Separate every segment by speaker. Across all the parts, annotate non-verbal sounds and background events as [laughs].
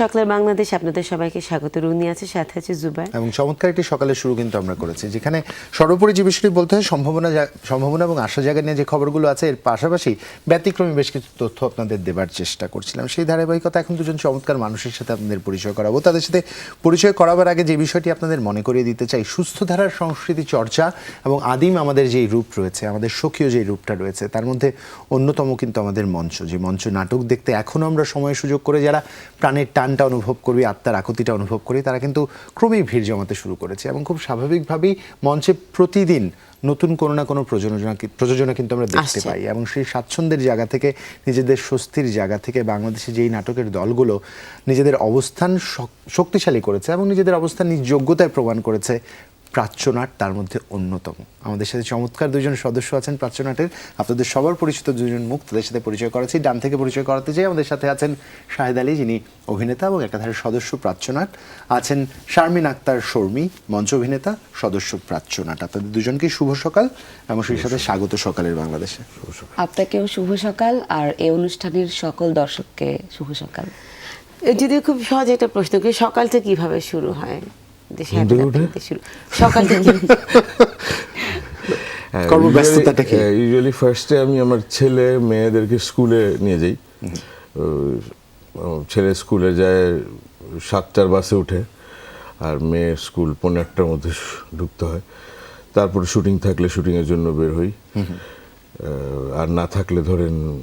Speaker 1: সকালের বাংলাদেশ আপনাদের সবাইকে স্বাগত। রুনি আছে, সাথে আছে জুবাই।
Speaker 2: এবং চমৎকার একটি সকালের শুরু কিন্তু আমরা করেছি, যেখানে সর্বোপরি যে বিষয়টি বলতে হয় সম্ভাবনা সম্ভাবনা এবং আশা জায়গা নিয়ে যে খবরগুলো আছে, এর পাশাপাশি ব্যতিক্রমী বেশ কিছু তথ্য আপনাদের দেবার চেষ্টা করছিলাম। সেই ধারাবাহিকতা এখন দুজন চমৎকার মানুষের সাথে আপনাদের পরিচয় করাবো। তাদের সাথে পরিচয় করাবার আগে যে বিষয়টি আপনাদের মনে করিয়ে দিতে চাই, সুস্থ ধারার সংস্কৃতি চর্চা এবং আদিম আমাদের যেই রূপ রয়েছে, আমাদের স্বকীয় যে রূপটা রয়েছে, তার মধ্যে অন্যতম কিন্তু আমাদের মঞ্চ। যে মঞ্চ নাটক দেখতে এখনও আমরা সময় সুযোগ করে যারা প্রাণের টানটা অনুভব করবি আত্মার আকুতিটা অনুভব করি তারা কিন্তু ক্রমেই ভিড় জমাতে শুরু করেছে এবং খুব স্বাভাবিকভাবেই মঞ্চে প্রতিদিন নতুন কোনো না কোনো প্রযোজনা প্রযোজনা কিন্তু আমরা দেখতে পাই এবং সেই স্বাচ্ছন্দ্যের জায়গা থেকে নিজেদের স্বস্তির জায়গা থেকে বাংলাদেশে যেই নাটকের দলগুলো নিজেদের অবস্থান শক্তিশালী করেছে এবং নিজেদের অবস্থান নিজ যোগ্যতায় প্রমাণ করেছে প্রাচ্যনাট তার মধ্যে অন্যতম। আমাদের সাথে চমৎকার দুজন সদস্য আছেন প্রাচ্যনাটের। আপনাদের সবার পরিচিত দুজন মুখ তাদের সাথে পরিচয় করাচ্ছি। ডান থেকে পরিচয় করাতে চাই আমাদের সাথে আছেন শাহেদ আলী যিনি অভিনেতা এবং একাধারে সদস্য প্রাচ্যনাট। আছেন শারমিন আক্তার শর্মী মঞ্চ অভিনেতা সদস্য প্রাচ্যনাট। আপনাদের দুজনকেই শুভ সকাল এবং সেই সাথে স্বাগত সকালের বাংলাদেশে।
Speaker 3: আপনাকেও শুভ সকাল আর এই অনুষ্ঠানের সকল দর্শককে শুভ সকাল।
Speaker 1: যদি খুব সহজ একটা প্রশ্ন করি সকালটা কীভাবে শুরু হয়? দেশে
Speaker 4: ঘুম
Speaker 1: এত
Speaker 4: থেকে
Speaker 1: রাত
Speaker 4: উঠে?
Speaker 1: থেকে। শুরু সকালটা কি?
Speaker 2: কর্মব্যস্ততাটা কি?
Speaker 4: ইউজুয়ালি ফার্স্টে আমি আমার ছেলে মেয়েদেরকে স্কুলে নিয়ে যাই। ছেলে স্কুলে যায় সাতটার বাসে উঠে আর মেয়ের স্কুল পনেরো একটার মধ্যে ঢুকতে হয়। তারপরে শুটিং থাকলে শুটিংয়ের জন্য বের হই। আহ, আর না থাকলে ধরেন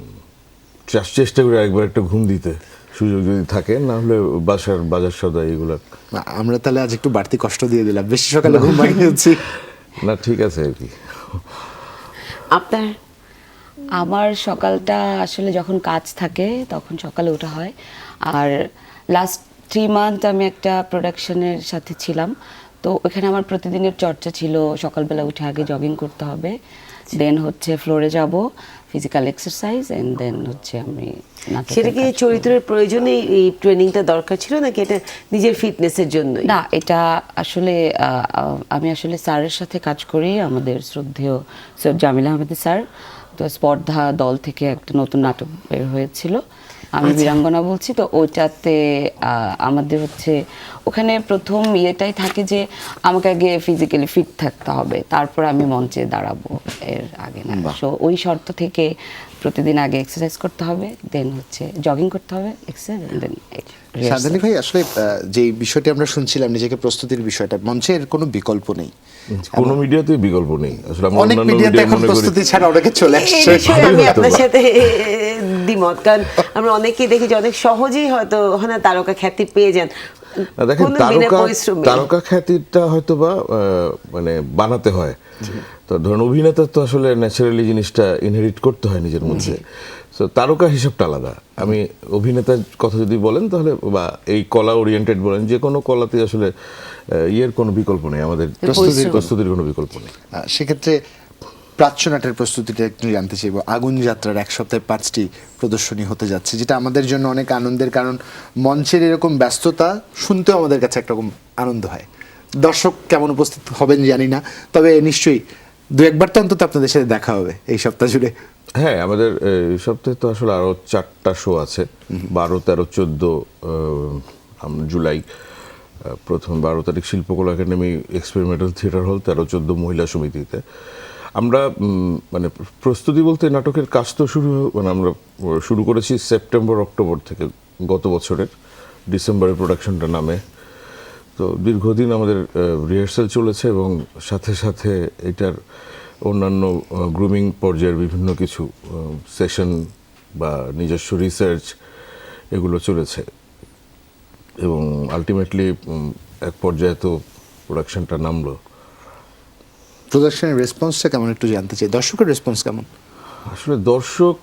Speaker 4: চেষ্টা করি একবার একটা ঘুম দিতে। সুযোগ যদি থাকে না হলে বাসার বাজার সদা এগুলো
Speaker 2: আমরা তাহলে আজ একটু বাড়তি কষ্ট দিয়ে দিলাম। বেশি সকালে ঘুম ভাঙিয়েছি।
Speaker 4: না ঠিক আছে আর কি।
Speaker 1: আপনার
Speaker 3: আমার সকালটা আসলে যখন কাজ থাকে তখন সকালে ওঠা হয়। আর লাস্ট থ্রি মান্থ আমি একটা প্রোডাকশনের সাথে ছিলাম। তো ওখানে আমার প্রতিদিনের চর্চা ছিল সকালবেলা উঠে আগে জগিং করতে হবে দেন হচ্ছে ফ্লোরে যাব। ফিজিক্যাল এক্সারসাইজ এন্ড দেন হচ্ছে আমি
Speaker 1: সেটা কি চরিত্রের প্রয়োজনে এই ট্রেনিংটা দরকার ছিল নাকি এটা নিজের ফিটনেসের জন্য
Speaker 3: না এটা আসলে আমি আসলে স্যারের সাথে কাজ করি আমাদের শ্রদ্ধেয় স্যার জামিল আহমেদ স্যার। তো স্পর্ধা দল থেকে একটা নতুন নাটক বের হয়েছিল। আমি বীরাঙ্গনা বলছি তো ওইটাতে আহ, আমাদের হচ্ছে ওখানে প্রথম ইয়েটাই থাকে যে আমাকে আগে ফিজিক্যালি ফিট থাকতে হবে তারপর আমি মঞ্চে দাঁড়াবো এর আগে না। সো ওই শর্ত থেকে প্রতিদিন আগে এক্সারসাইজ করতে হবে দেন হচ্ছে জগিং করতে হবে এক্সারসাইজ দেন
Speaker 2: সাদালি ভাই আসলে যে বিষয়টি আমরা শুনছিলাম নিজেকে প্রস্তুতির বিষয়টা মঞ্চের কোনো বিকল্প নেই।
Speaker 4: কোনো মিডিয়াতে বিকল্প নেই। আসলে আমরা
Speaker 2: অনেক মিডিয়াতে এখন প্রস্তুতি ছাড়া অনেকে চলে আসছে।
Speaker 1: আমি আপনার সাথে দ্বিমত কারণ আমরা অনেকেই দেখি যে অনেক সহজেই হয়তো ওখানে তারকা খ্যাতি পেয়ে যান।
Speaker 4: দেখেন তারকা তারকা খ্যাতিটা হয়তো বা মানে বানাতে হয়। তো ধরুন অভিনেতা তো আসলে ন্যাচারালি জিনিসটা ইনহেরিট করতে হয় নিজের মধ্যে। তো তারকা হিসাবটা আলাদা। আমি অভিনেতার কথা যদি বলেন তাহলে বা এই কলা ওরিয়েন্টেড বলেন যে কোনো কলাতে আসলে ইয়ের কোনো বিকল্প নেই আমাদের
Speaker 1: প্রস্তুতির-
Speaker 4: কোনো বিকল্প নেই।
Speaker 2: সেক্ষেত্রে প্রাচ্যনাটের প্রস্তুতিটা একটু জানতে চাইব। আগুন যাত্রার এক সপ্তাহে পাঁচটি প্রদর্শনী হতে যাচ্ছে যেটা আমাদের জন্য অনেক আনন্দের কারণ মঞ্চের এরকম ব্যস্ততা শুনতেও আমাদের কাছে একরকম আনন্দ হয়। দর্শক কেমন উপস্থিত হবেন জানি না তবে নিশ্চয়ই দু একবার তো অন্তত আপনাদের সাথে দেখা হবে এই সপ্তাহ জুড়ে।
Speaker 4: হ্যাঁ আমাদের এই সপ্তাহে তো আসলে আরও চারটা শো আছে বারো তেরো চোদ্দ জুলাই প্রথম বারো তারিখ শিল্পকলা একাডেমি এক্সপেরিমেন্টাল থিয়েটার হল তেরো চোদ্দ মহিলা সমিতিতে। আমরা মানে প্রস্তুতি বলতে নাটকের কাজ তো শুরু মানে আমরা শুরু করেছি সেপ্টেম্বর, অক্টোবর থেকে গত বছরের। ডিসেম্বরে প্রোডাকশনটা নামে। তো দীর্ঘদিন আমাদের রিহার্সাল চলেছে এবং সাথে সাথে এটার অন্যান্য গ্রুমিং পর্যায়ের বিভিন্ন কিছু সেশন বা নিজস্ব রিসার্চ এগুলো চলেছে। এবং আলটিমেটলি এক পর্যায়ে তো প্রোডাকশনটা নামলো।
Speaker 2: প্রদর্শনের রেসপন্সটা কেমন একটু জানতে চাই? দর্শকের রেসপন্স কেমন?
Speaker 4: আসলে দর্শক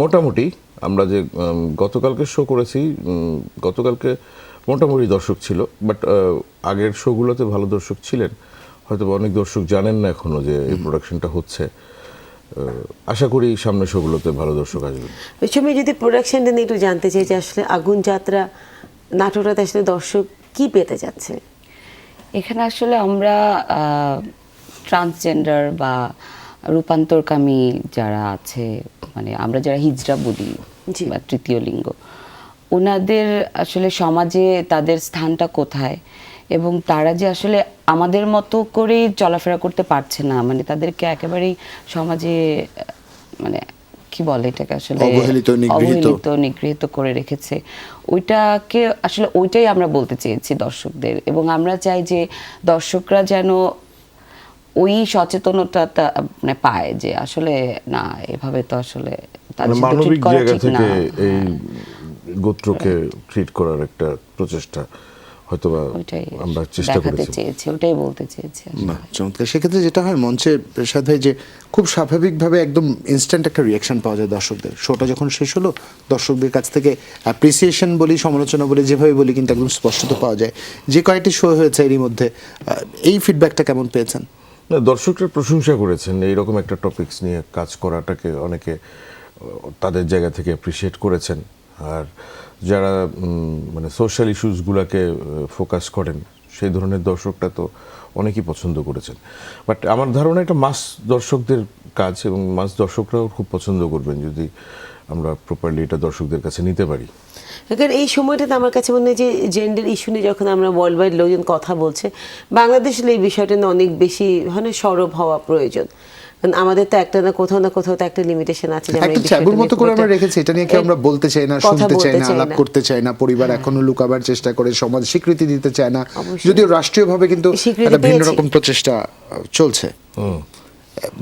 Speaker 4: মোটামুটি আমরা যে গতকালকে শো করেছি গতকালকে মোটামুটি দর্শক ছিল বাট আগের শোগুলোতে ভালো দর্শক ছিলেন। হয়তো বা অনেক দর্শক জানেন না এখনও যে এই প্রোডাকশনটা হচ্ছে। আশা করি সামনের শোগুলোতে ভালো দর্শক আসবে।
Speaker 1: ওই সময় যদি প্রোডাকশনটা নিয়ে একটু জানতে চাই যে আসলে আগুন যাত্রা নাটকটাতে আসলে দর্শক কি পেতে যাচ্ছে?
Speaker 3: এখানে আসলে আমরা ট্রান্সজেন্ডার বা রূপান্তরকামী যারা আছে মানে আমরা যারা হিজড়া বলি। বা তৃতীয় লিঙ্গ ওনাদের আসলে সমাজে তাদের স্থানটা কোথায় এবং তারা যে আসলে আমাদের মতো করেই চলাফেরা করতে পারছে না মানে তাদেরকে একেবারেই সমাজে মানে কি বলে এটাকে আসলে
Speaker 2: অবহেলিত, নিগৃহীত।
Speaker 3: নিগৃহীত করে রেখেছে ওইটাকে আসলে ওইটাই আমরা বলতে চেয়েছি দর্শকদের এবং আমরা চাই যে দর্শকরা যেন ওই সচেতনতাটা মানে পায় যে আসলে না এভাবে তো আসলে
Speaker 4: মানে মানবিক জায়গা থেকে। এই গোত্রকে ট্রিট করার একটা প্রচেষ্টা
Speaker 3: ওইটাই
Speaker 4: আমরা চেষ্টা করেছি।
Speaker 3: চেয়েছি ওটাই বলতে চেয়েছি।
Speaker 2: চমৎকার। সেক্ষেত্রে যেটা হয় মঞ্চে সাথে যে খুব স্বাভাবিকভাবে একদম ইনস্ট্যান্ট একটা রিয়াকশন পাওয়া যায় দর্শকদের। শোটা যখন শেষ হলো দর্শকদের কাছ থেকে অ্যাপ্রিসিয়েশন বলি সমালোচনা বলি যেভাবে বলি কিন্তু একদম স্পষ্টত পাওয়া যায়। যে কয়েকটি শো হয়েছে এরই মধ্যে এই ফিডব্যাকটা কেমন পেয়েছেন?
Speaker 4: না দর্শকরা প্রশংসা করেছেন। এইরকম একটা টপিকস নিয়ে কাজ করাটাকে অনেকে তাদের জায়গা থেকে অ্যাপ্রিসিয়েট করেছেন। আর যারা মানে সোশ্যাল ইস্যুসগুলোকে ফোকাস করেন, সেই ধরনের দর্শকরা তো অনেকেই পছন্দ করেছেন। বাট আমার ধারণা এটা মাস দর্শকদের কাজ এবং মাস দর্শকরাও খুব পছন্দ করবেন যদি আমরা প্রপারলি এটা দর্শকদের কাছে নিতে পারি।
Speaker 1: কারণ এই সময়টাতে আমার কাছে মনে হয় যে জেন্ডার ইস্যু নিয়ে যখন আমরা ওয়ার্ল্ড ওয়াইড লোকজন কথা বলছে বাংলাদেশে এই বিষয়টা অনেক বেশি মানে সরব হওয়া প্রয়োজন। কারণ আমাদের তো একটা না কোথাও না কোথাও তো একটা লিমিটেশন আছে যে
Speaker 2: একটা চাবুর মতো করে আমরা রেখেছি এটা নিয়ে কি আমরা বলতে চাই না শুনতে চাই না আলাপ করতে চাই না পরিবার এখনও লুকাবার চেষ্টা করে সমাজ স্বীকৃতি দিতে চায় না। যদিও রাষ্ট্রীয়ভাবে কিন্তু একটা ভিন্ন রকম প্রচেষ্টা চলছে।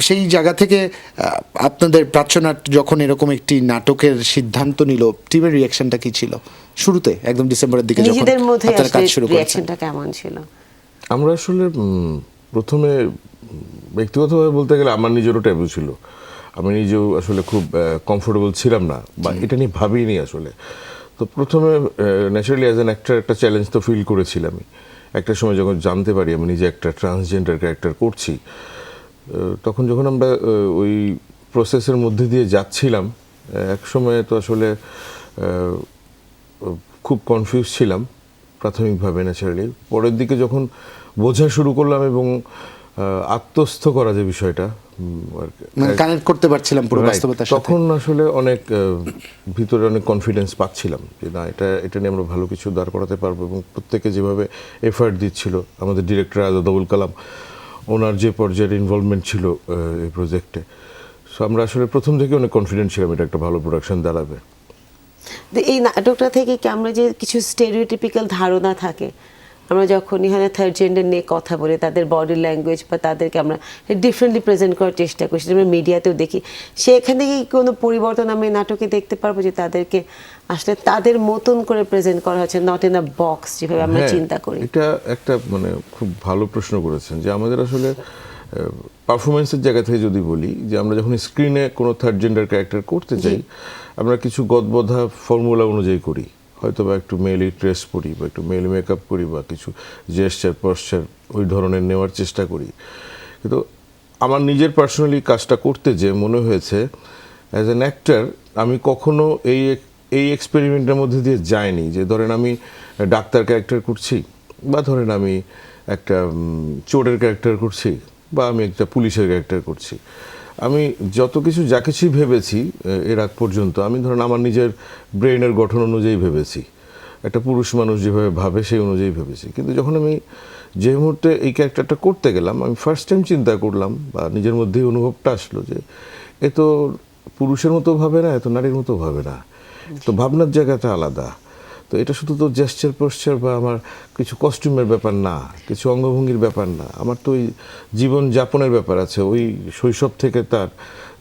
Speaker 2: সেই জায়গা থেকে আহ, আপনাদের প্রাচ্যনাট যখন এরকম একটি নাটকের সিদ্ধান্ত নিল টিমের রিয়াকশনটা কি ছিল? শুরুতে একদম ডিসেম্বরের দিকে যখন আপনারা কাজ শুরু করেছেন।
Speaker 1: রিয়াকশনটা কেমন ছিল?
Speaker 4: আমরা আসলে প্রথমে ব্যক্তিগতভাবে বলতে গেলে আমার নিজেরও ট্যাবু ছিল। আমি নিজেও আসলে খুব কমফোর্টেবল ছিলাম না বা এটা নিয়ে ভাবিনি আসলে। তো প্রথমে ন্যাচারালি অ্যাজ অ্যান অ্যাক্টার একটা চ্যালেঞ্জ তো ফিল করেছিলাম একটা সময় যখন জানতে পারি আমি নিজে একটা ট্রান্সজেন্ডার ক্যারেক্টার করছি তখন যখন আমরা ওই প্রসেসের মধ্যে দিয়ে যাচ্ছিলাম এক সময় তো আসলে খুব কনফিউজ ছিলাম প্রাথমিকভাবে ন্যাচারালি পরের দিকে যখন বোঝা শুরু করলাম এবং আত্মস্থ করা যে বিষয়টা আর কি-
Speaker 2: মানে কানেক্ট করতে পারছিলাম পুরো বাস্তবতার সাথে।
Speaker 4: তখন আসলে অনেক ভিতরে অনেক কনফিডেন্স পাচ্ছিলাম যে না এটা এটা নিয়ে আমরা ভালো কিছু দাঁড় করাতে পারব এবং প্রত্যেকে যেভাবে এফার্ট দিচ্ছিল আমাদের ডিরেক্টর আজাদুল কালাম ওনার যে পর্যায়ের ইনভলভমেন্ট ছিল এই প্রজেক্টে সো আমরা আসলে প্রথম থেকে অনেক কনফিডেন্ট ছিলাম এটা একটা ভালো প্রোডাকশন দাঁড়াবে।
Speaker 1: এই নাটকটা থেকে কি আমরা যে কিছু স্টেরিওটিপিক্যাল ধারণা থাকে আমরা যখন এখানে থার্ড জেন্ডার নিয়ে কথা বলি তাদের বডি ল্যাঙ্গুয়েজ বা তাদেরকে আমরা ডিফারেন্টলি প্রেজেন্ট করার চেষ্টা করছি যেটা আমরা মিডিয়াতেও দেখি। সেখানে কি কোনো পরিবর্তন আমি নাটকে দেখতে পারব যে তাদেরকে আসলে তাদের মতন করে প্রেজেন্ট করা হচ্ছে নট ইন আ বক্স যেভাবে আমরা
Speaker 4: হ্যাঁ,
Speaker 1: চিন্তা করি?
Speaker 4: এটা একটা মানে খুব ভালো প্রশ্ন করেছেন যে আমাদের আসলে পারফরমেন্সের জায়গা থেকে যদি বলি যে আমরা যখন স্ক্রিনে কোনো থার্ড জেন্ডার ক্যারেক্টার করতে চাই আমরা কিছু গদবধা ফর্মুলা অনুযায়ী করি। হয়তো বা একটু মেলি ড্রেস পরি বা একটু মেলি মেকআপ করি বা কিছু জেস্টার পশ্চার ওই ধরনের নেওয়ার চেষ্টা করি। কিন্তু আমার নিজের পার্সোনালি কাজটা করতে যে মনে হয়েছে অ্যাজ অ্যান অ্যাক্টার আমি কখনো এই এই এক্সপেরিমেন্টের মধ্যে দিয়ে যাইনি যে ধরেন আমি ডাক্তার ক্যারেক্টার করছি বা ধরেন আমি একটা চোরের ক্যারেক্টার করছি বা আমি একটা পুলিশের ক্যারেক্টার করছি। আমি যত কিছু যা কিছুই ভেবেছি এর আগ পর্যন্ত, আমি ধরেন আমার নিজের ব্রেনের গঠন অনুযায়ী ভেবেছি। একটা পুরুষ মানুষ যেভাবে ভাবে, সেই অনুযায়ী ভেবেছি। কিন্তু যখন আমি যে মুহূর্তে এই ক্যারেক্টারটা করতে গেলাম, আমি ফার্স্ট টাইম চিন্তা করলাম, বা নিজের মধ্যেই অনুভবটা আসলো যে, এ তো পুরুষের মতো ভাবে না এত নারীর মতো ভাবে না। তো ভাবনার জায়গাটা আলাদা। তো এটা শুধু তো জেস্টার পোস্টার বা আমার কিছু কস্টিউমের ব্যাপার না কিছু অঙ্গভঙ্গির ব্যাপার না। আমার তো ওই জীবন যাপনের ব্যাপার আছে। ওই শৈশব থেকে তার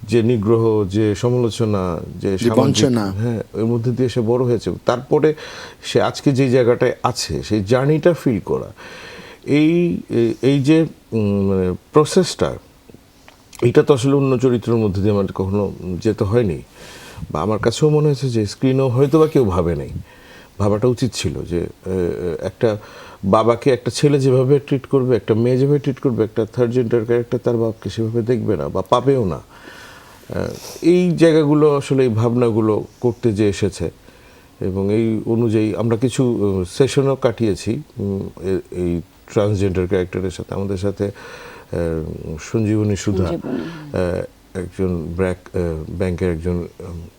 Speaker 4: যে নিগ্রহ যে সমালোচনা যে
Speaker 2: বঞ্চনা।
Speaker 4: হ্যাঁ এর মধ্যে দিয়ে সে বড় হয়েছে। তারপরে সে আজকে যে জায়গাটায় আছে সেই জার্নিটা ফিল করা। এই এই- এই যে মানে প্রসেসটা এটা তো আসলে অন্য চরিত্রের মধ্যে দিয়ে আমার কখনো যেতে হয়নি। বা আমার কাছেও মনে হয়েছে যে স্ক্রিনেও হয়তো বা কেউ ভাবে নাই। ভাবাটা উচিত ছিল যে একটা বাবাকে একটা ছেলে যেভাবে ট্রিট করবে একটা মেয়ে যেভাবে ট্রিট করবে একটা থার্ড জেন্ডার ক্যারেক্টার তার বাপকে সেভাবে দেখবে না বা পাবেও না। এই জায়গাগুলো আসলে এই ভাবনাগুলো করতে যে এসেছে এবং এই অনুযায়ী আমরা কিছু সেশনও কাটিয়েছি এই ট্রান্সজেন্ডার ক্যারেক্টারের সাথে আমাদের সাথে সঞ্জীবনী সুধা একজন ব্র্যাক ব্যাংকের একজন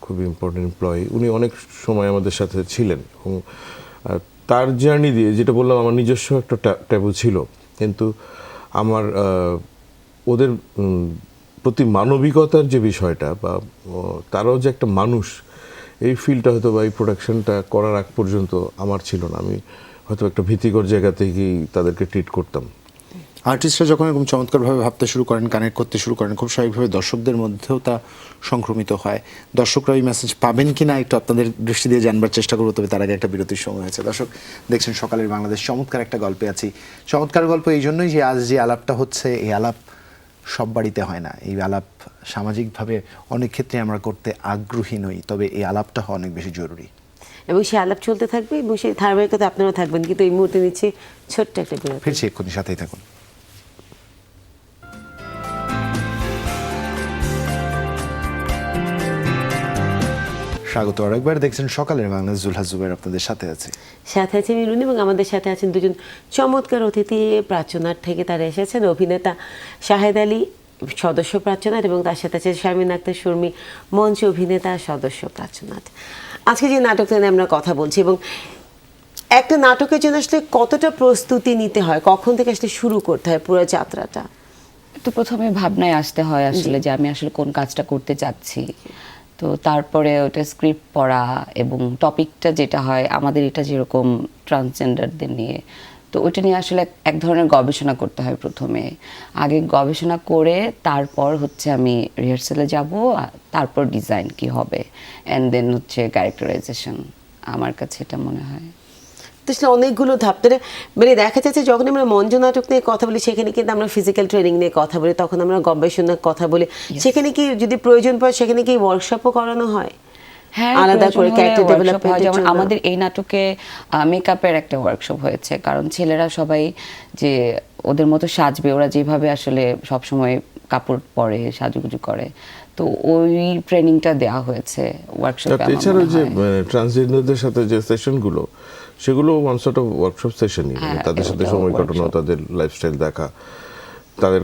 Speaker 4: খুব ইম্পর্টেন্ট এমপ্লয়ি উনি অনেক সময় আমাদের সাথে ছিলেন এবং তার জার্নি দিয়ে যেটা বললাম, আমার নিজস্ব একটা ট্যাবু ছিল। কিন্তু আমার ওদের প্রতি মানবিকতার যে বিষয়টা বা তারাও যে একটা মানুষ, এই ফিলটা হয়তো বা, এই প্রোডাকশনটা করার আগ পর্যন্ত আমার ছিল না। আমি হয়তো একটা ভীতিকর জায়গা থেকেই তাদেরকে ট্রিট করতাম।
Speaker 2: আর্টিস্টরা যখন এরকম চমৎকারভাবে ভাবতে শুরু করেন কানেক্ট করতে শুরু করেন খুব স্বাভাবিকভাবে দর্শকদের মধ্যেও তা সংক্রমিত হয়। দর্শকরা ওই মেসেজ পাবেন কি না একটু আপনাদের দৃষ্টি দিয়ে জানবার চেষ্টা করব তবে তার আগে একটা বিরতির সময় হয়েছে দর্শক দেখছেন সকালের বাংলাদেশ চমৎকার একটা গল্পে আছি। চমৎকার গল্প এই জন্যই যে আজ যে আলাপটা হচ্ছে এই আলাপ সব বাড়িতে হয় না। এই আলাপ সামাজিকভাবে অনেক ক্ষেত্রে আমরা করতে আগ্রহী নই তবে এই আলাপটা হওয়া অনেক বেশি জরুরি।
Speaker 1: এবং সেই আলাপ চলতে থাকবে এবং সেই ধারাবাহিকতা আপনারা থাকবেন। কিন্তু এই মুহূর্তে নিচ্ছে ছোট্ট একটা বিরতি।
Speaker 2: ফিরছি এক্ষুনি সাথেই থাকুন। স্বাগত আরেকবার। দেখছেন সকালের বাংলা জুলহা জুবের আপনাদের সাথে আছে।
Speaker 1: সাথে আছে মিলুন এবং আমাদের সাথে আছেন দুজন চমৎকার অতিথি। প্রাচ্যনাট থেকে তারা এসেছেন অভিনেতা শাহেদ আলী সদস্য প্রাচ্যনাট এবং তার সাথে আছে শারমিন আক্তার শর্মী মঞ্চ অভিনেতা সদস্য প্রাচ্যনাট আজকে যে নাটকটা নিয়ে আমরা কথা বলছি এবং একটা নাটকের জন্য আসলে কতটা প্রস্তুতি নিতে হয় কখন থেকে আসলে শুরু করতে হয় পুরো যাত্রাটা?
Speaker 3: তো প্রথমে ভাবনায় আসতে হয় আসলে যে আমি আসলে কোন কাজটা করতে চাচ্ছি তো তারপরে ওটা স্ক্রিপ্ট পড়া এবং টপিকটা যেটা হয়, আমাদের এটা যেরকম ট্রান্সজেন্ডারদের নিয়ে, তো ওইটা নিয়ে আসলে এক- ধরনের গবেষণা করতে হয় প্রথমে। আগে গবেষণা করে তারপর হচ্ছে আমি রিহার্সালে যাব তারপর ডিজাইন কি হবে অ্যান্ড দেন হচ্ছে ক্যারেক্টারাইজেশন আমার কাছে এটা মনে হয়।
Speaker 1: তো আসলে অনেকগুলো ধাপ। ধরে মানে দেখা যাচ্ছে যখন আমরা মঞ্চ নাটক নিয়ে কথা বলি সেখানে কিন্তু আমরা ফিজিক্যাল ট্রেনিং নিয়ে কথা বলি তখন আমরা গবেষণার কথা বলি। সেখানে কি যদি প্রয়োজন পড়ে সেখানে কি ওয়ার্কশপও করানো হয়?
Speaker 3: হ্যাঁ
Speaker 1: আলাদা করে ক্যারেক্টার
Speaker 3: workshop যেমন আমাদের এই নাটকে মেকআপের একটা ওয়ার্কশপ হয়েছে। কারণ ছেলেরা সবাই যে ওদের মতো সাজবে ওরা যেভাবে আসলে সব সময় কাপড় পরে সাজুগুজু করে। তো ওই ট্রেনিংটা দেওয়া হয়েছে ওয়ার্কশপে
Speaker 4: তাতে এছাড়াও যে ট্রান্সজেন্ডারদের সাথে যে সেশনগুলো সেগুলো ওয়ান সর্ট অফ ওয়ার্কশপ সেশনই
Speaker 3: হ্যাঁ,
Speaker 4: তাদের সাথে সময় কাটানো তাদের লাইফস্টাইল দেখা তাদের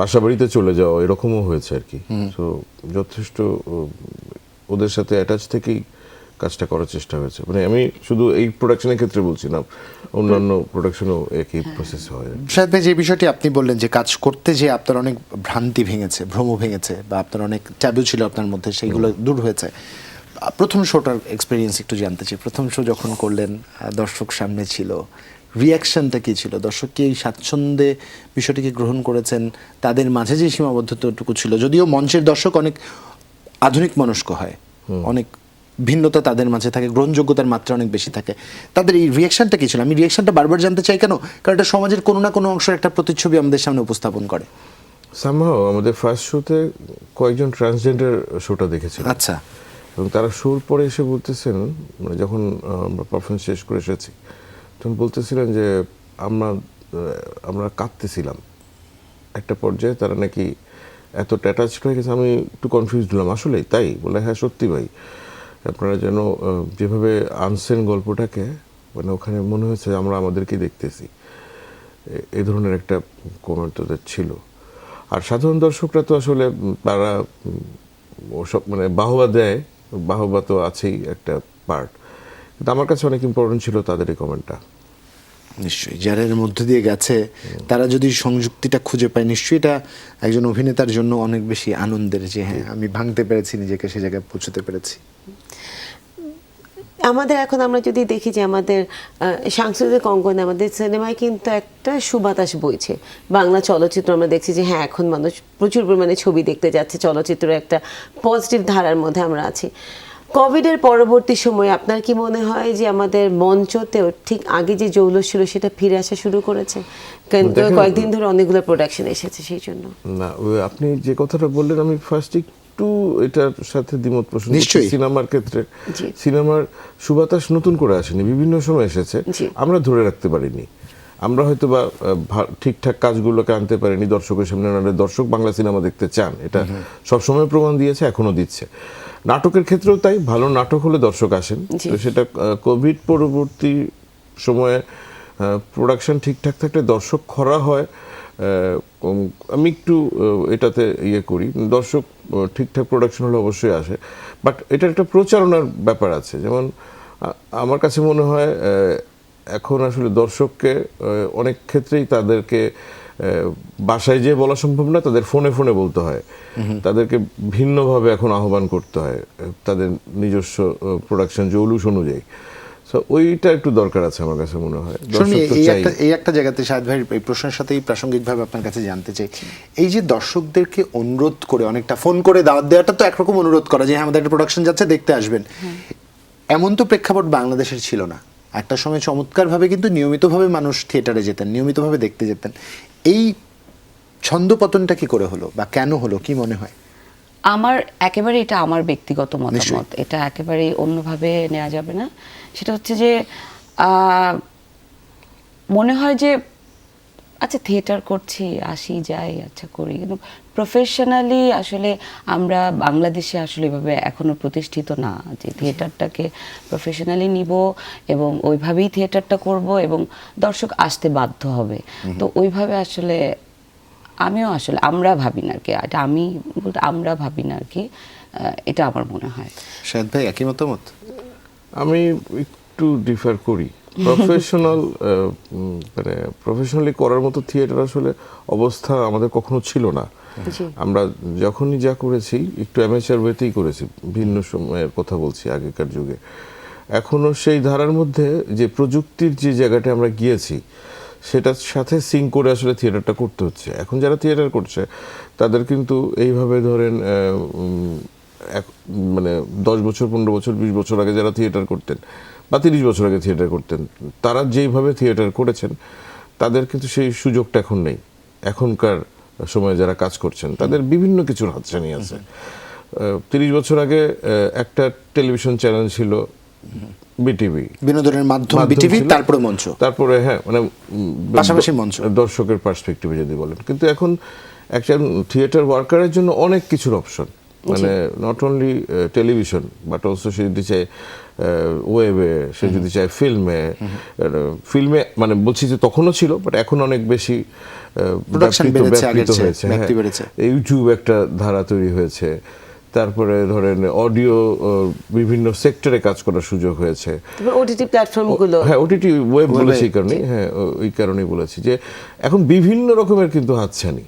Speaker 4: বাসা বাড়িতে চলে যাওয়া এরকমও হয়েছে আর কি। তো যথেষ্ট ওদের সাথে অ্যাটাচ থেকেই কাজটা করার চেষ্টা হয়েছে। মানে আমি শুধু এই প্রোডাকশনের ক্ষেত্রে বলছি না অন্যান্য প্রোডাকশনও একই প্রসেস হয়
Speaker 2: শাহেদ ভাই যে বিষয়টি আপনি বললেন যে কাজ করতে যে আপনার অনেক ভ্রান্তি ভেঙেছে ভ্রম ভেঙেছে বা আপনার অনেক ট্যাবু ছিল আপনার মধ্যে সেইগুলো দূর হয়েছে প্রথম শোটার এক্সপিরিয়েন্স একটু জানতে চাই। প্রথম শো যখন করলেন দর্শক সামনে ছিল রিয়াকশনটা কী ছিল? দর্শক কি এই স্বাচ্ছন্দ্যে বিষয়টিকে গ্রহণ করেছেন? তাদের মাঝে যে সীমাবদ্ধতাটুকু ছিল? যদিও মঞ্চের দর্শক অনেক আধুনিক মনস্ক হয়। অনেক ভিন্নতা তাদের মাঝে থাকে গ্রহণযোগ্যতার মাত্রা অনেক বেশি থাকে। তাদের এই রিয়াকশনটা কি ছিল? আমি রিয়াকশনটা বারবার জানতে চাই কেন? কারণ এটা সমাজের কোনো না কোনো অংশের একটা প্রতিচ্ছবি আমাদের সামনে উপস্থাপন করে।
Speaker 4: সামহাও আমাদের ফার্স্ট শোতে কয়েকজন ট্রান্সজেন্ডার শোটা দেখেছিলাম।
Speaker 2: আচ্ছা।
Speaker 4: এবং তারা সুর পরে এসে বলতেছেন মানে যখন আমরা পারফরমেন্স শেষ করে এসেছি, তখন বলতেছিলেন যে, আমরা আমরা কাঁদতেছিলাম। একটা পর্যায়ে তারা নাকি এত অ্যাটাচড হয়ে গেছে, আমি একটু কনফিউজ হলাম। আসলে তাই? বলে হ্যাঁ সত্যি ভাই। আপনারা যেন যেভাবে আনসেন গল্পটাকে মানে ওখানে মনে হয়েছে আমরা আমাদেরকেই দেখতেছি। এ- ধরনের একটা কমেন্ট তাদের ছিল। আর সাধারণ দর্শকরা তো আসলে তারা ওসব মানে বাহবা দেয়। বাহবা তো আছেই একটা পার্ট কিন্তু আমার কাছে অনেক ইম্পর্টেন্ট ছিল তাদের এই কমেন্টটা
Speaker 2: নিশ্চয়ই, যারা এর মধ্যে দিয়ে গেছে, তারা যদি সংযুক্তিটা খুঁজে পায়, নিশ্চয়ই এটা একজন অভিনেতার জন্য অনেক বেশি আনন্দের যে হ্যাঁ আমি ভাঙতে পেরেছি নিজেকে, সে জায়গায় পৌঁছতে পেরেছি।
Speaker 1: আমাদের এখন আমরা যদি দেখি যে আমাদের সাংস্কৃতিক অঙ্গনে আমাদের সিনেমায় কিন্তু একটা সুবাতাস বইছে। বাংলা চলচ্চিত্র আমরা দেখছি যে হ্যাঁ এখন মানুষ প্রচুর পরিমাণে ছবি দেখতে যাচ্ছে চলচ্চিত্র একটা পজিটিভ ধারার মধ্যে আমরা আছি। কোভিডের পরবর্তী সময়ে আপনার কি মনে হয় যে আমাদের মঞ্চতেও ঠিক আগে যে জৌলস ছিল সেটা ফিরে আসা শুরু করেছে? কিন্তু কয়েকদিন ধরে অনেকগুলো প্রোডাকশন এসেছে সেই জন্য।
Speaker 4: না আপনি যে কথাটা বললেন আমি ফার্স্ট একটু এটার সাথে দ্বিমত পোষণ
Speaker 2: নিশ্চয়ই।
Speaker 4: সিনেমার ক্ষেত্রে। সিনেমার সুবাতাস নতুন করে আসেনি বিভিন্ন সময় এসেছে। আমরা ধরে রাখতে পারিনি। আমরা হয়তো বা ঠিকঠাক কাজগুলোকে আনতে পারিনি দর্শকের সামনে আনলে দর্শক বাংলা সিনেমা দেখতে চান। এটা সবসময় প্রমাণ দিয়েছে এখনও দিচ্ছে। নাটকের ক্ষেত্রেও তাই ভালো নাটক হলে দর্শক আসেন। তো সেটা কোভিড পরবর্তী সময়ে প্রোডাকশন ঠিকঠাক থাকলে দর্শক খরা হয়। আমি একটু এটাতে ইয়ে করি। দর্শক ঠিকঠাক প্রোডাকশন হলে অবশ্যই আসে। বাট এটার একটা প্রচারণার ব্যাপার আছে। যেমন আমার কাছে মনে হয় এখন আসলে দর্শককে অনেক ক্ষেত্রেই তাদেরকে বাসায় যেয়ে বলা সম্ভব না তাদের ফোনে ফোনে বলতে হয়। তাদেরকে ভিন্নভাবে এখন আহ্বান করতে হয় তাদের নিজস্ব প্রোডাকশন জৌলুস অনুযায়ী। সো ওইটা একটু দরকার আছে আমার কাছে মনে হয়।
Speaker 2: এই একটা এই একটা জায়গাতে শাহেদ ভাই এই প্রশ্নের সাথেই প্রাসঙ্গিকভাবে আপনার কাছে জানতে চাই। এই যে দর্শকদেরকে অনুরোধ করে অনেকটা ফোন করে দাওয়াত দেওয়াটা তো একরকম অনুরোধ করা যে হ্যাঁ আমাদের একটা প্রোডাকশন যাচ্ছে দেখতে আসবেন। এমন তো প্রেক্ষাপট বাংলাদেশের ছিল না। একটা সময় চমৎকারভাবে কিন্তু নিয়মিতভাবে মানুষ থিয়েটারে যেতেন নিয়মিতভাবে দেখতে যেতেন। এই ছন্দপতনটা কি করে হলো বা কেন হলো কি মনে হয়?
Speaker 3: আমার একেবারে এটা আমার ব্যক্তিগত মতামত। এটা একেবারে অন্যভাবে নেওয়া যাবে না। সেটা হচ্ছে যে মনে হয় যে আচ্ছা থিয়েটার করছি আসি যাই আচ্ছা করি। কিন্তু প্রফেশনালি আসলে আমরা বাংলাদেশে আসলে এভাবে এখনও প্রতিষ্ঠিত না যে থিয়েটারটাকে প্রফেশনালি নিব এবং ওইভাবেই থিয়েটারটা করব এবং দর্শক আসতে বাধ্য হবে। তো ওইভাবে আসলে আমিও আসলে আমরা ভাবি না আর কি। এটা আমি বলতে আমরা ভাবি না আর কি। এটা আমার মনে হয়।
Speaker 2: শাহেদ ভাই একই মতামত?
Speaker 4: আমি একটু ডিফার করি। প্রফেশনাল [laughs] মানে প্রফেশনালি করার মতো থিয়েটার আসলে অবস্থা আমাদের কখনো ছিল না। আমরা যখনই যা করেছি একটু অ্যামেচার ওয়েতেই করেছি ভিন্ন সময়ের কথা বলছি আগেকার যুগে। এখনও সেই ধারার মধ্যে যে প্রযুক্তির যে জায়গাটা আমরা গিয়েছি সেটার সাথে সিং করে আসলে থিয়েটারটা করতে হচ্ছে। এখন যারা থিয়েটার করছে তাদের কিন্তু এইভাবে ধরেন মানে দশ বছর পনেরো বছর বিশ বছর আগে যারা থিয়েটার করতেন বা তিরিশ বছর আগে থিয়েটার করতেন তারা যেইভাবে থিয়েটার করেছেন তাদের কিন্তু সেই সুযোগটা এখন নেই। এখনকার সময়ে যারা কাজ করছেন তাদের বিভিন্ন কিছুর হাতছানি আছে। তিরিশ বছর আগে একটা টেলিভিশন চ্যানেল ছিল বিটিভি।
Speaker 2: বিনোদনের মাধ্যম বিটিভি তারপরে মঞ্চ।
Speaker 4: তারপরে হ্যাঁ মানে
Speaker 2: পাশাপাশি মঞ্চ।
Speaker 4: দর্শকের পার্সপেক্টিভে যদি বলেন। কিন্তু এখন একজন থিয়েটার ওয়ার্কারের জন্য অনেক কিছুর অপশন মানে not only television but also সে যদি চায় ওয়েবে সে যদি চায় ফিল্মে ফিল্মে মানে বলছি যে তখনও ছিল বাট এখন অনেক বেশি হয়েছে
Speaker 2: ব্যাপ্তি
Speaker 4: হ্যাঁ। ইউটিউব একটা ধারা তৈরি হয়েছে তারপরে ধরেন অডিও বিভিন্ন সেক্টরে কাজ করার সুযোগ হয়েছে।
Speaker 1: ওটিটি প্ল্যাটফর্মগুলো
Speaker 4: হ্যাঁ ওটিটি ওয়েব বলেছি এই কারণে হ্যাঁ ওই কারণেই বলেছি যে এখন বিভিন্ন রকমের কিন্তু হাতছানি।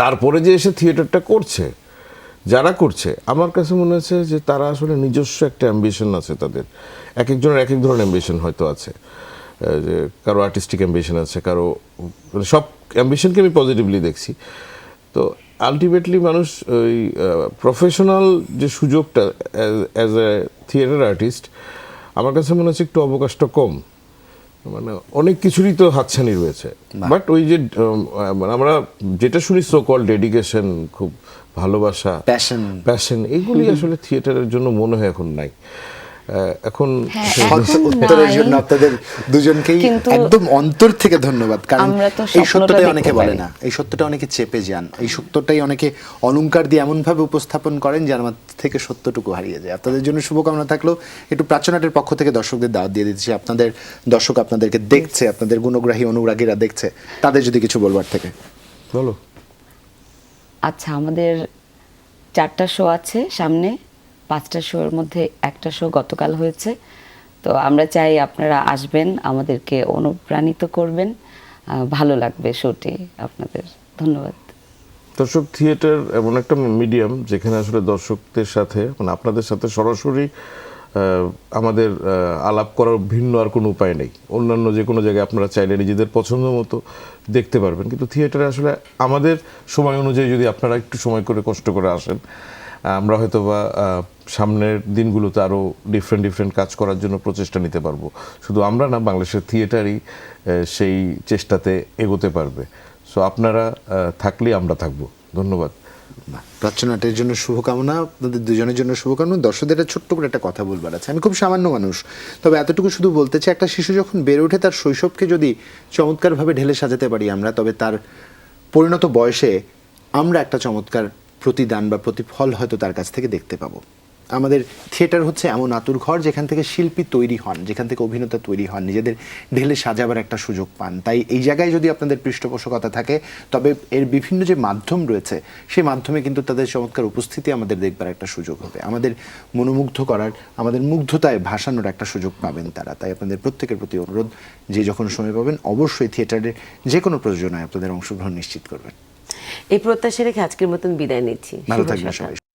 Speaker 4: তারপরে যে এসে থিয়েটারটা করছে যারা করছে আমার কাছে মনে হচ্ছে যে তারা আসলে নিজস্ব একটা অ্যাম্বিশন আছে তাদের। এক একজনের এক এক ধরনের অ্যাম্বিশন হয়তো আছে। যে কারও আর্টিস্টিক অ্যাম্বিশন আছে কারও মানে সব অ্যাম্বিশনকে আমি পজিটিভলি দেখছি। তো আলটিমেটলি মানুষ ওই প্রফেশনাল যে সুযোগটা অ্যাজ এ থিয়েটার আর্টিস্ট আমার কাছে মনে হচ্ছে একটু অবকাশটা কম। মানে অনেক কিছুরই তো হাতছানি রয়েছে। বাট ওই যে মানে আমরা যেটা শুনি সো কল ডেডিকেশন খুব ভালোবাসা
Speaker 2: Passion.
Speaker 4: প্যাশন এগুলি আসলে থিয়েটারের জন্য মনে হয় এখন নাই। এখন
Speaker 3: হ্যাঁ, [laughs]
Speaker 2: উত্তরের জন্য আপনাদের দুজনকেই একদম অন্তর থেকে ধন্যবাদ। কারণ এই সত্যটাই অনেকে বলে না এই সত্যটা অনেকে চেপে যান। এই সত্যটাই অনেকে অলংকার দিয়ে এমন ভাবে উপস্থাপন করেন যে আমার থেকে সত্যটুকু হারিয়ে যায়। আপনাদের জন্য শুভকামনা থাকলেও একটু প্রাচ্যনাটের পক্ষ থেকে দর্শকদের দাওয়াত দিয়ে দিচ্ছি। আপনাদের দর্শক আপনাদেরকে দেখছে আপনাদের গুণগ্রাহী অনুরাগীরা দেখছে। তাদের যদি কিছু বলবার থেকে।
Speaker 4: বলো।
Speaker 3: আচ্ছা আমাদের চারটা শো আছে সামনে। পাঁচটা শোর মধ্যে একটা শো গতকাল হয়েছে। তো আমরা চাই আপনারা আসবেন, আমাদেরকে অনুপ্রাণিত করবেন। ভালো লাগবে শোটি আপনাদের। ধন্যবাদ।
Speaker 4: দর্শক থিয়েটার এমন একটা মিডিয়াম যেখানে আসলে দর্শকদের সাথে মানে আপনাদের সাথে সরাসরি আমাদের আলাপ করার ভিন্ন আর কোনো উপায় নেই। অন্যান্য যে কোনো জায়গায় আপনারা চাইলে নিজেদের পছন্দ মতো দেখতে পারবেন। কিন্তু থিয়েটারে আসলে আমাদের সময় অনুযায়ী যদি আপনারা একটু সময় করে কষ্ট করে আসেন, আমরা হয়তো বা সামনের দিনগুলোতে আরও ডিফারেন্ট ডিফারেন্ট কাজ করার জন্য প্রচেষ্টা নিতে পারব। শুধু আমরা না, বাংলাদেশের থিয়েটারই সেই চেষ্টাতে এগোতে পারবে। সো আপনারা থাকলেই আমরা থাকব। ধন্যবাদ।
Speaker 2: বাহ, প্রাচ্যনাটের জন্য শুভকামনা আপনাদের দুজনের জন্য শুভকামনা। দর্শকদের একটা ছোট্ট করে একটা কথা বলবার আছে। আমি খুব সামান্য মানুষ তবে এতটুকু শুধু বলতে চাই একটা শিশু যখন বেড়ে ওঠে তার শৈশবকে যদি চমৎকারভাবে ঢেলে সাজাতে পারি আমরা তবে তার পরিণত বয়সে আমরা একটা চমৎকার প্রতিদান বা প্রতিফল হয়তো তার কাছ থেকে দেখতে পাবো। আমাদের থিয়েটার হচ্ছে এমন আতুর ঘর যেখান থেকে শিল্পী তৈরি হন যেখান থেকে অভিনেতা তৈরি হন নিজেদের ঢেলে সাজাবার একটা সুযোগ পান। তাই এই জায়গায় যদি আপনাদের পৃষ্ঠপোষকতা থাকে তবে এর বিভিন্ন যে মাধ্যম রয়েছে সেই মাধ্যমে কিন্তু তাদের চমৎকার উপস্থিতি আমাদের দেখবার একটা সুযোগ হবে। আমাদের মনোমুগ্ধ করার আমাদের মুগ্ধতায় ভাসানোর একটা সুযোগ পাবেন তারা। তাই আপনাদের প্রত্যেকের প্রতি অনুরোধ যে যখন সময় পাবেন অবশ্যই থিয়েটারের যে কোনো প্রযোজনায় আপনাদের অংশগ্রহণ নিশ্চিত করবেন।
Speaker 1: এই প্রত্যাশা রেখে আজকের মতন বিদায় নিচ্ছি।
Speaker 2: ভালো থাকবেন সবাই।